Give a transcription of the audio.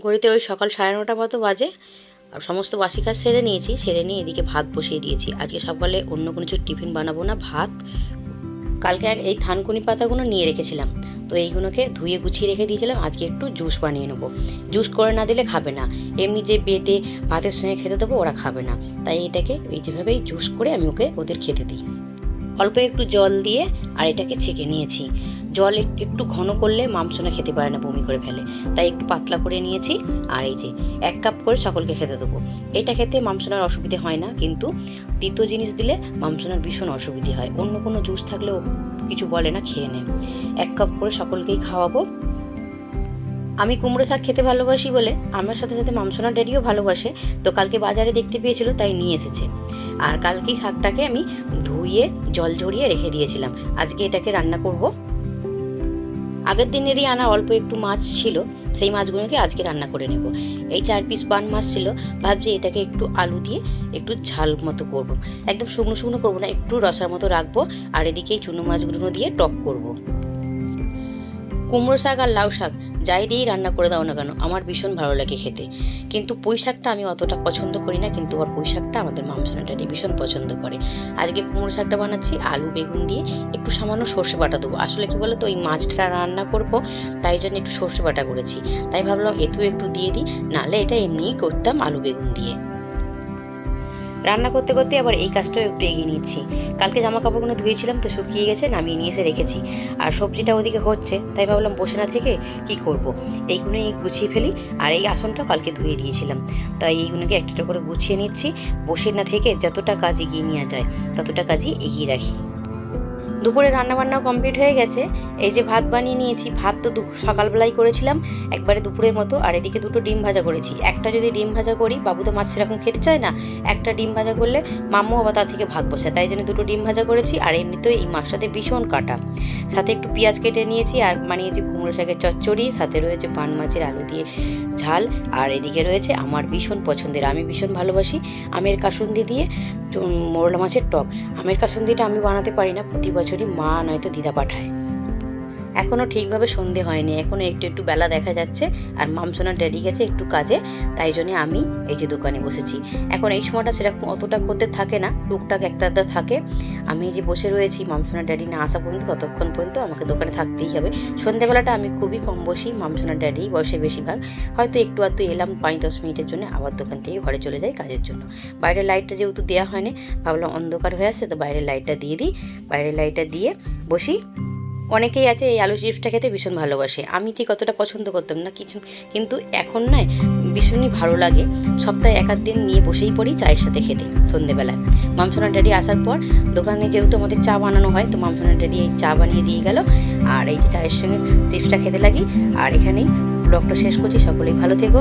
ঘড়িতে ওই সকাল সাড়ে নটা মতো বাজে। আর সমস্ত বাসি কাজ সেরে নিয়েছি, সেরে নিয়ে এদিকে ভাত বসিয়ে দিয়েছি। আজকে সকালে অন্য কোনো কিছু টিফিন বানাবো না, ভাত। কালকে এই থানকুনি পাতাগুলো নিয়ে রেখেছিলাম। তো এইগুলোকে ধুয়ে গুছিয়ে রেখে দিয়েছিলাম। আজকে একটু জুস বানিয়ে নেব। জুস করে না দিলে খাবে না। এমনি যে বেটে ভাতের সঙ্গে খেতে দেবো, ওরা খাবে না। তাই এটাকে এই যেভাবেই জুস করে আমি ওকে ওদের খেতে দিই। অল্প একটু জল দিয়ে আর এটাকে ছেঁকে নিয়েছি। জল একটু ঘন করলে মাংসটা খেতে পারে না, বমি করে ফেলে। তাই একটু পাতলা করে নিয়েছি, আর এই যে এক কাপ করে সকলকে খেতে দেবো। এটা খেতে মাংসনার অসুবিধে হয় না, কিন্তু তিতো জিনিস দিলে মাংসনার ভীষণ অসুবিধে হয়। অন্য কোনো জুস থাকলেও কিছু বলে না, খেয়ে নেয় এক কাপ করে সকলকেই খাওয়াবো। আমি কুমড়ো শাক খেতে ভালোবাসি বলে আমার সাথে সাথে মাংসনা ড্যাডিও ভালোবাসে, তো কালকে বাজারে দেখতে পেয়েছিল, তাই নিয়ে এসেছে। আর কালকেই শাকটাকে আমি ধুয়ে, জল ঝরিয়ে রেখে দিয়েছিলাম। আজকে এটাকে রান্না করব। আগের দিনেরই আনা অল্প একটু মাছ ছিল, সেই মাছগুলোকে আজকে রান্না করে নেব এই চার পিস বান মাছ ছিল, ভাবছি এটাকে একটু আলু দিয়ে একটু ঝাল মতো করব। একদম শুকনো শুকনো করব না, একটু রসার মতো রাখব, আর এদিকে চুনো মাছগুলো দিয়ে টক করব। কুমড়ো শাক আর লাউ শাক যাই দিয়েই রান্না করে দাও না কেন, আমার ভীষণ ভালো লাগে খেতে। কিন্তু পুঁই শাকটা আমি অতটা পছন্দ করি না, কিন্তু আবার পুঁই শাকটা আমাদের মামসোনাটাটি ভীষণ পছন্দ করে। আজকে কুমড়ো শাকটা বানাচ্ছি, আলু, বেগুন দিয়ে একটু সামান্য সর্ষে বাটা দেবো। আসলে কী বলো তো ওই মাছটা রান্না করব, তাই জন্য একটু সর্ষে বাটা করেছি। তাই ভাবলাম এতেও একটু দিয়ে দিই নাহলে এটা এমনিই করতাম আলু, বেগুন দিয়ে। রান্না করতে করতে আবার এই কাজটাও একটু এগিয়ে নিচ্ছি। কালকে জামা কাপড়গুলো ধুয়েছিলাম তো শুকিয়ে গেছে, নামিয়ে নিয়ে এসে রেখেছি। আর সবজিটা ওদিকে হচ্ছে, তাই ভাবলাম বসে না থেকে কি করব। এইগুলোই গুছিয়ে ফেলি, আর এই আসনটা কালকে ধুয়ে দিয়েছিলাম। তাই এইগুলোকে একটা করে গুছিয়ে নিচ্ছি, বসে না থেকে যতটা কাজ এগিয়ে নেওয়া যায়, ততটা কাজই এগিয়ে রাখি। দুপুরে রান্নাবান্না কমপ্লিট হয়ে গেছে। এই যে ভাত বানিয়ে নিয়েছি, ভাত তো সকালবেলাই করেছিলাম, একবারে দুপুরের মতো। আর এদিকে দুটো ডিম ভাজা করেছি। একটা যদি ডিম ভাজা করি, বাবু তো মাছ সেরকম খেতে চায় না, একটা ডিম ভাজা করলে মাম্মু আবার তার থেকে ভাত বসে তাই জন্য দুটো ডিম ভাজা করেছি, আর এমনিতেও এই মাছটাতে ভীষণ কাটা। সাথে একটু পেঁয়াজ কেটে নিয়েছি আর বানিয়েছি কুমড়ো শাকের চচ্চড়ি, সাথে রয়েছে পান মাছের আলু দিয়ে ঝাল, আর এদিকে রয়েছে আমার ভীষণ পছন্দের, আমি ভীষণ ভালোবাসি আমের কাসুন্দি দিয়ে মোরলা মাছের টক। আমের কাসুন্দিটা আমি বানাতে পারি না, প্রতি বছরই মা নয়তো দিদা পাঠায়। এখনও ঠিকভাবে সন্ধে হয়নি। এখনও একটু একটু বেলা দেখা যাচ্ছে আর মামসোনার ড্যাডি গেছে একটু কাজে, তাই জন্যে আমি এই যে দোকানে বসেছি। এখন এই সময়টা সেরকম অতটা করতে থাকে না, টুকটাক একটা আধটা থাকে। আমি যে বসে রয়েছি, মামসোনার ড্যাডি না আসা পর্যন্ত, ততক্ষণ পর্যন্ত আমাকে দোকানে থাকতেই হবে। সন্ধেবেলাটা আমি খুবই কম বসি মামসোনা ড্যাডি বসে বেশিরভাগ। হয়তো একটু আধটু এলাম পাঁচ দশ মিনিটের জন্য, আবার দোকান থেকে ঘরে চলে যাই কাজের জন্য। বাইরের লাইটটা যেহেতু দেওয়া হয়নি, ভাবলাম অন্ধকার হয়ে আসছে, তো বাইরের লাইটটা দিয়ে দিই। বাইরের লাইটটা দিয়ে বসি। অনেকেই আছে এই আলু চিপসটা খেতে ভীষণ ভালোবাসে। আমি ঠিক অতটা পছন্দ করতাম না, কিছু কিন্তু এখন নয়, ভীষণই ভালো লাগে। সপ্তাহে এক দিন নিয়ে বসেই পড়ি চায়ের সাথে খেতে সন্ধেবেলায়। মামসোনা ড্যাডি আসার পর দোকানে যেহেতু আমাদের চা বানানো হয়, তো মামসোনা ড্যাডি এই চা বানিয়ে দিয়ে গেল। আর এই যে চায়ের সঙ্গে চিপসটা খেতে লাগি। আর এখানেই ব্লগটা শেষ করছি, সকলেই ভালো থেকো।